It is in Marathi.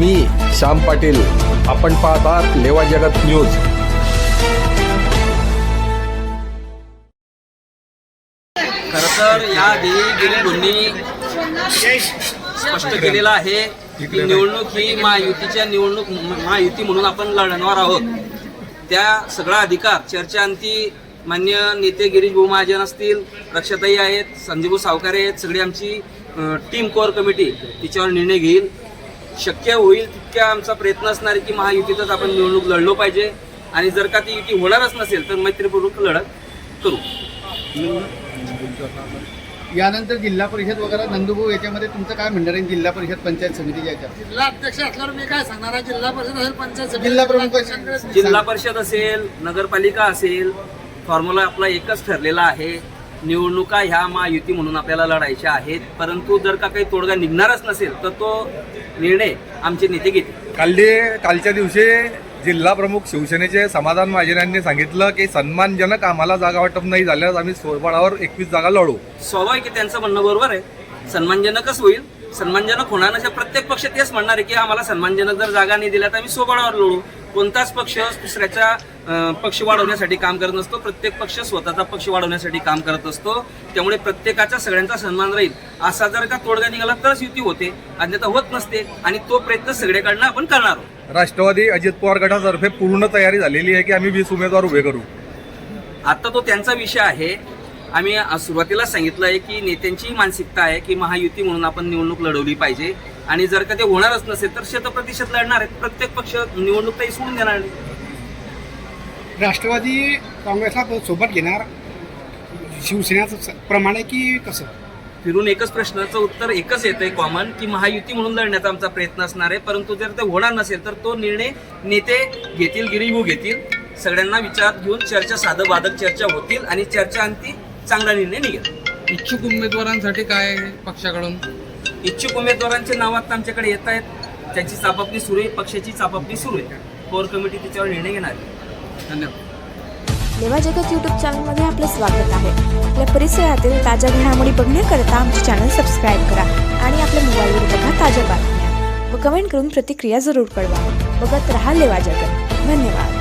मी श्याम पाटील. आपण पाहतात लेवा जगत न्यूज. खरं तर याआधी गिरीश भाऊंनी स्पष्ट केलेलं आहे की निवडणूक ही महायुतीच्या निवडणूक महायुती म्हणून आपण लढणार आहोत. त्या सगळा अधिकार चर्चांती मान्य नेते गिरीश भाऊ महाजन असतील रक्षाताई आहेत संजीव सावकारे आहेत सगळी आमची टीम कोअर कमिटी तिच्यावर निर्णय घेईल. शक्य होईल तितक्या आमचा प्रयत्न असणार आहे की महायुतीतच आपण निवडणूक लढलो पाहिजे. आणि जर का ती युती होणारच नसेल तर मैत्रीपूर्वक लढत करू. यानंतर जिल्हा परिषद वगैरे नंदुभाऊ याच्यामध्ये तुमचं काय म्हणणार आहे जिल्हा परिषद पंचायत समितीच्या याच्यात? जिल्हा अध्यक्ष असल्यावर मी काय सांगणार आहे? जिल्हा परिषद असेल पंचायत समिती जिल्हा प्रमुख जिल्हा परिषद असेल नगरपालिका असेल फॉर्म्युला आपला एकच ठरलेला आहे. निवडणुका ह्या महायुती म्हणून आपल्याला लढायच्या आहेत. परंतु जर का काही तोडगा निघणारच नसेल तर तो निर्णय आमचे नेते घेतील. कालली कालच्या दिवशी जिल्हा प्रमुख शिवसेनेचे समाधान महाजन यांनी सांगितलं की सन्मानजनक आम्हाला जागा वाटप नाही झाल्यास आम्ही सोळबळावर एकवीस जागा लढू. स्वाभाविक त्यांचं म्हणणं बरोबर आहे. सन्मानजनकच होईल. सन्मानजनक होणार नसेल प्रत्येक पक्ष तेच म्हणणार आहे की आम्हाला सन्मानजनक जर जागा नाही दिल्या तर आम्ही सोबळावर लढू. कोणताच पक्ष दुसऱ्याच्या अं, पक्ष वाढवण्यासाठी काम करत नसतो. प्रत्येक पक्ष स्वतःचा पक्ष वाढवण्यासाठी काम करत असतो. त्यामुळे प्रत्येकाचा सगळ्यांचा सन्मान राहील. असा जर का तोडगा निघाला तरच युती होते. अन्यथा होत नसते. आणि तो प्रयत्न सगळीकडनं आपण करणार आहोत. राष्ट्रवादी अजित पवार गटातर्फे पूर्ण तयारी झालेली आहे की आम्ही वीस उमेदवार उभे करू. आता तो त्यांचा विषय आहे. आम्ही सुरुवातीला सांगितलं आहे की नेत्यांची मानसिकता आहे की महायुती म्हणून आपण निवडणूक लढवली पाहिजे. आणि जर का ते होणारच नसेल तर शतप्रतिशत लढणार आहेत. प्रत्येक पक्ष निवडणूक काही सोडून देणार नाही राष्ट्रवादी काँग्रेसला सोबत घेणार शिवसेनेचं प्रमाणे की कसं? फिरून एकच प्रश्नाचं उत्तर एकच येत आहे कॉमन की महायुती म्हणून लढण्याचा आमचा प्रयत्न असणार आहे. परंतु जर ते होणार नसेल तर तो निर्णय नेते घेतील गिरीभू घेतील. सगळ्यांना विचार घेऊन चर्चा साधं बाधक चर्चा होतील आणि चर्चा अंती चांगला निर्णय निघेल. इच्छुक उमेदवारांसाठी काय आहे पक्षाकडून? इच्छुक उमेदवारांचे नाव आता आमच्याकडे येत आहेत. त्यांची चापापणी सुरू आहे पक्षाची चापापणी सुरू आहे. कोर कमिटी त्याच्यावर निर्णय घेणार आहे. धन्यवाद. लेवा जगत यूट्यूब चॅनलमध्ये आपलं स्वागत आहे. आपल्या परिसरातील ताज्या घडामोडी बघण्याकरता आमचे चॅनल सबस्क्राईब करा आणि आपल्या मोबाईलवर बघा ताज्या बातम्या व कमेंट करून प्रतिक्रिया जरूर कळवा. बघत रहा लेवा जगत. धन्यवाद.